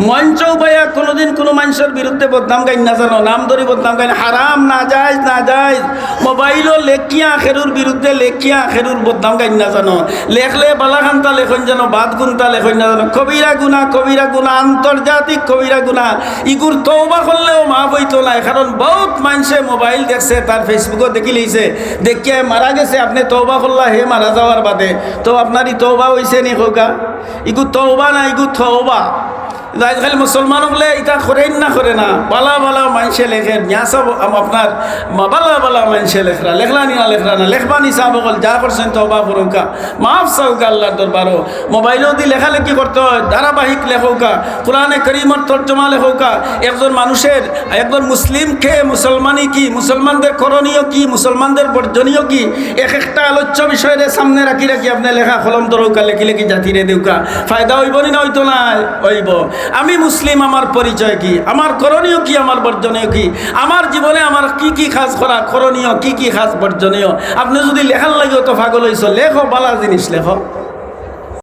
মঞ্চ উপায়া কোনোদিন কোনো মানুষের বিরুদ্ধে বদনাম গাইন না জানো। নাম ধরি বদনাম গাইন। হারাম না যায় না যায় মোবাইলও লেখিয়া আখেরুর বিরুদ্ধে লেখিয়া আখেরুর বদনাম গাইন না জানো? লেখলে বালাখান্তা লেখন জানো বাদ গুন্তা লেখন না জানো কবিরা গুণা কবিরা গুণা আন্তর্জাতিক কবিরা গুণা। ইগুর তৌবা করলেও মা বইতো নাই কারণ বহুত মানুষে মোবাইল দেখছে তার ফেসবুকও দেখি লইছে দেখিয়ে মারা গেছে, আপনি তৌবা করলা হে মারা যাওয়ার বাদে। তো আপনার ই তৌবা হয়েছে নি হোকা ইগু তৌবা না, ইগু থৌবা আজকাল মুসলমান বলে এটা করেন না করে না বালা বালা মানুষে লেখে সব আপনার বালা বালা মানুষে লেখরা, লেখলা নি না লেখরা না, লেখবা নি সাহ বকল, যা করছেন তবা ফুরুকা মাফ সাউকা আল্লাহর দরবারও। মোবাইলও দি লেখালেখি করতে হয়, ধারাবাহিক লেখৌকা, কোরআনে করিমর তর্জমা লেখৌকা। একজন মানুষের, একজন মুসলিমকে মুসলমানই কি, মুসলমানদের করণীয় কি, মুসলমানদের বর্জনীয় কি, এক একটা আলোচ্য বিষয়ের সামনে রাখি রাখি আপনি লেখা কলম দরৌকা লেখি লেখি জাতিরে দেউকা। ফায়দা হইব নি না হইতো না হইব। আমি মুসলিম, আমার পরিচয় কি? আমার করণীয় কি? আমার বর্জনীয় কি? আমার জীবনে আমার কি কি কাজ করা করণীয় কি? কি কি খাস বর্জনীয় আপনি যদি লেখার লাগিও তো ফাগল হয়েছ লেখো বালা জিনিস লেখো